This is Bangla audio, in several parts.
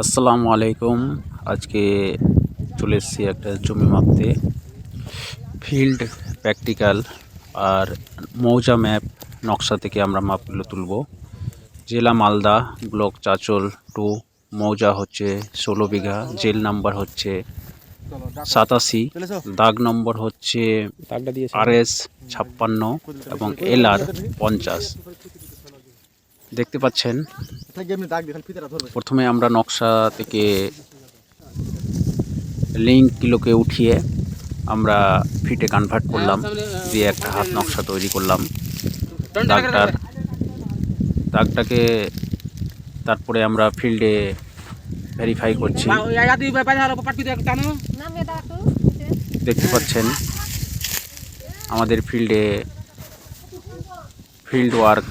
আসসালামু আলাইকুম। আজকে চলে এসেছি একটা জমি মাপতে। ফিল্ড প্র্যাকটিক্যাল আর মৌজা ম্যাপ নকশা থেকে আমরা মাপগুলো তুলব। জেলা মালদা, ব্লক চাচল টু মৌজা হচ্ছে ষোলো বিঘা, জেল নাম্বার হচ্ছে সাতাশি, দাগ নম্বর হচ্ছে আর এস ছাপ্পান্ন এবং এল আর পঞ্চাশ। দেখতে পাচ্ছেন প্রথমে আমরা নকশা থেকে লিঙ্কগুলোকে উঠিয়ে আমরা ফিটে কনভার্ট করলাম, দিয়ে একটা হাত নকশা তৈরি করলাম। দাগটার দাগটাকে তারপরে আমরা ফিল্ডে ভেরিফাই করছি। দেখতে পাচ্ছেন, আমাদের ফিল্ডে ফিল্ড ওয়ার্ক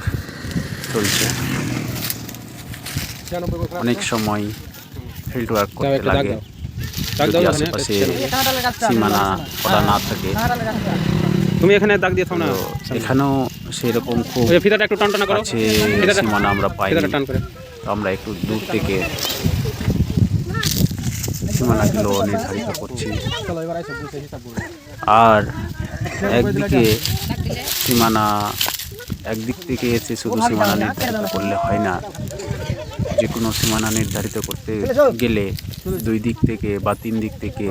চলছে। অনেক সময় ফিল্ড ওয়ার্ক করতে লাগে। যদি আশেপাশে সীমানা করা না থাকে। তুমি এখানে দাগ দিয়ে থাও না। এখানেও সেরকম খুব ফিতাটা একটু টান টান করো সীমানা আমরা পাই টান করে। তো আমরা একটু দূর থেকে সীমানাগুলো নির্ধারিত করছি। আর একদিকে সীমানা একদিক থেকে এসে শুধু সীমানা নির্ধারিত করলে হয় না। যে কোনো সীমানা নির্ধারিত করতে গেলে দুই দিক থেকে বা তিন দিক থেকে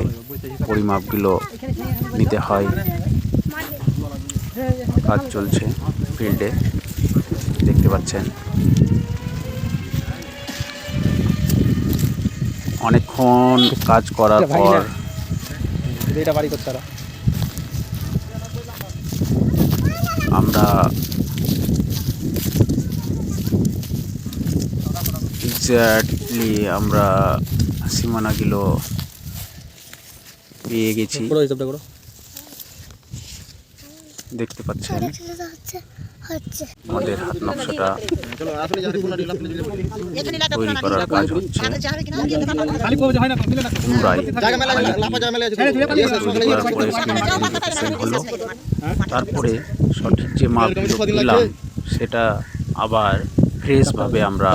পরিমাপগুলো নিতে হয়। কাজ চলছে ফিল্ডে দেখতে পাচ্ছেন। অনেকক্ষণ কাজ করার পর আমরা এক্স্যাক্টলি আমরা সীমানাগুলো পেয়ে গেছি দেখতে পাচ্ছেন আমাদের হাত নকশাটা তৈরি করার কাজ হচ্ছে হলো তারপরে সঠিক যে মাপগুলো দিলাম সেটা আবার ফ্রেশভাবে আমরা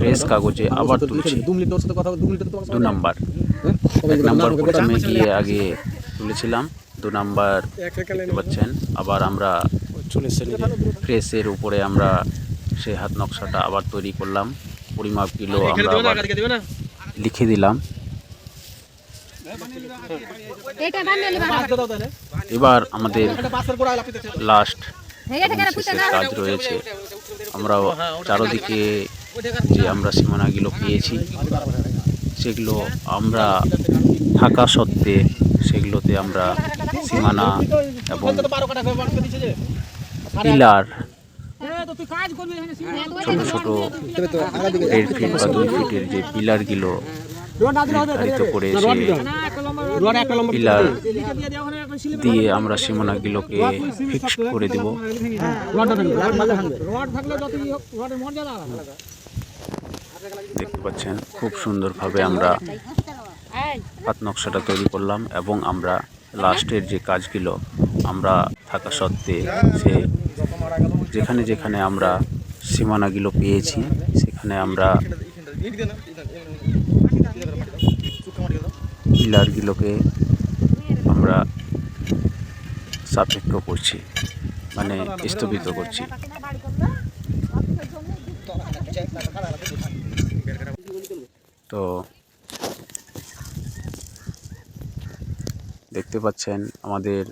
ফ্রেশ কাগজে আবার তুলছি। দু নাম্বার। এক নাম্বার প্রথমে গিয়ে আগে তুলেছিলাম। দু নাম্বার দেখতে পাচ্ছেন। আবার আমরা ফ্রেশের উপরে আমরা সেই হাত নকশাটা আবার তৈরি করলাম। পরিমাপগুলো আমরা আবার লিখে দিলাম। এবার আমাদের লাস্ট কাজ রয়েছে। আমরা চারোদিকে যে আমরা সীমানাগুলো পেয়েছি সেগুলো আমরা থাকা সত্ত্বে সেগুলোতে আমরা সীমানা এবং পিলার ছোট ছোট দেড় ফিট বা দুই ফিটের যে পিলারগুলো নির্ধারিত করে পিলার দিয়ে আমরা সীমানাগুলোকে ফিক্স করে দেব। দেখতে পাচ্ছেন খুব সুন্দরভাবে আমরা হাত নকশাটা তৈরি করলাম এবং আমরা লাস্টের যে কাজগুলো আমরা থাকা সত্ত্বে সে যেখানে যেখানে আমরা সীমানাগুলো পেয়েছি সেখানে আমরা পিলারগুলোকে আমরা সাপেক্ষ করছি মানে স্থগিত করছি। তো দেখতে পাচ্ছেন আমাদের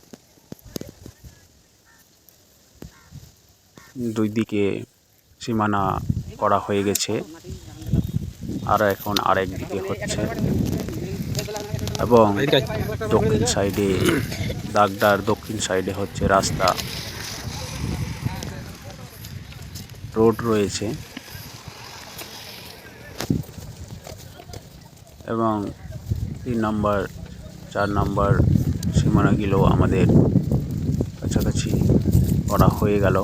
দুই দিকে সীমানা করা হয়ে গেছে, আর এখন আরেক দিকে হচ্ছে। এবং দক্ষিণ সাইডে দাগদার দক্ষিণ সাইডে হচ্ছে রাস্তা। রোড রয়েছে। এবং তিন নম্বর চার নম্বর সীমানাগুলো আমাদের কাছাকাছি করা হয়ে গেল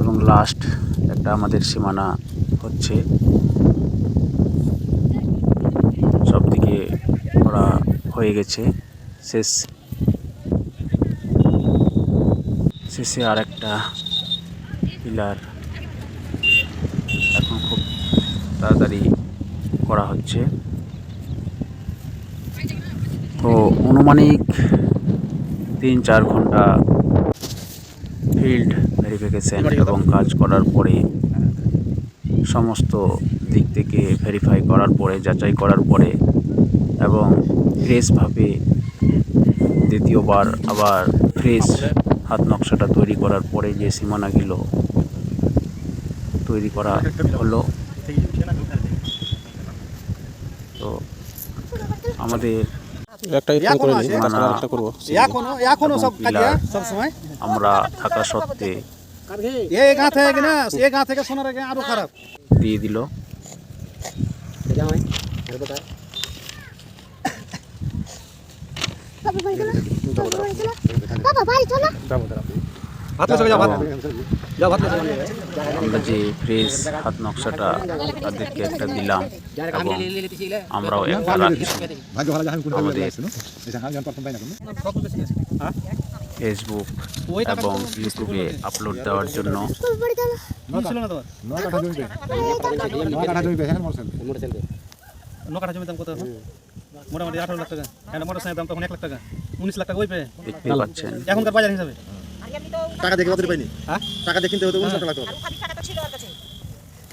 এবং লাস্ট একটা আমাদের সীমানা হচ্ছে। সব দিকে করা হয়ে গেছে। শেষ। শেষে আর একটা পিলার এখন খুব তাড়াতাড়ি করা হচ্ছে। তো অনুমানিক তিন চার ঘণ্টা ফিল্ড ভেরিফিকেশন এবং কাজ করার পরে সমস্ত দিক থেকে ভেরিফাই করার পরে যাচাই করার পরে এবং ফ্রেশভাবে দ্বিতীয়বার আবার ফ্রেশ হাত নকশাটা তৈরি করার পরে যে সীমানাগুলো তৈরি করা হলো। তো আমাদের আমরা থাকা সত্ত্বে এই গা থেকে না এই গা থেকে শোনার আগে আরও খারাপ। দিয়ে দিল। বাবা বাড়ি চলো। আমরা যে ফ্রেশ হাত নকশাটা তাদেরকে একটা দিলাম এবং আমরাও একটা আমাদের ফেসবুক এবং ইউটিউবে আপলোড দেওয়ার জন্য। এখন মোটামুটি আঠারো লাখ টাকা। মোটর সাইকেল দাম তখন এক লাখ টাকা। উনিশ লাখ টাকা ওই পেয়ে। পাচ্ছেন। এখনকার বাজার হিসাবে। টাকা দেখে কত পাইনি? হ্যাঁ? টাকা দিয়ে কিনতে হতো উনিশ টাকা লাগতো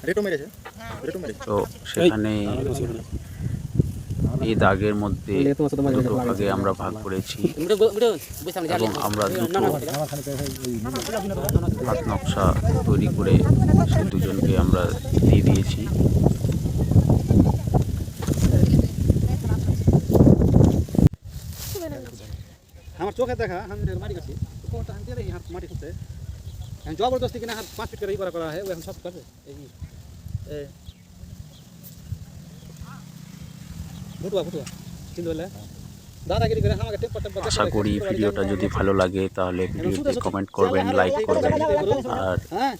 রেটও মেরেছে? রেটও মেরেছে? তো সেখানে এই দাগের মধ্যে দুটো ভাগে আমরা ভাগ করেছি। এবং আমরা দুটো হাত নকশা তৈরি করে সে দুজনকে আমরা দিয়ে দিয়েছি। আমার চোখে দেখা আমি মাটি কাছি কোনটা আমি দিয়ে দেখি হাত মাটি খুঁজতে এখন জবরদস্তি কিনা হাত পাঁচ ফিট করে ই করা করা হয় ও এখন সব করবে এই ভুটুয়া ভুটুয়া। চিনতে পারলে টেম্পার আশা করি ভিডিওটা যদি ভালো লাগে তাহলে ভিডিওতে কমেন্ট করবেন লাইক করবেন। আর হ্যাঁ।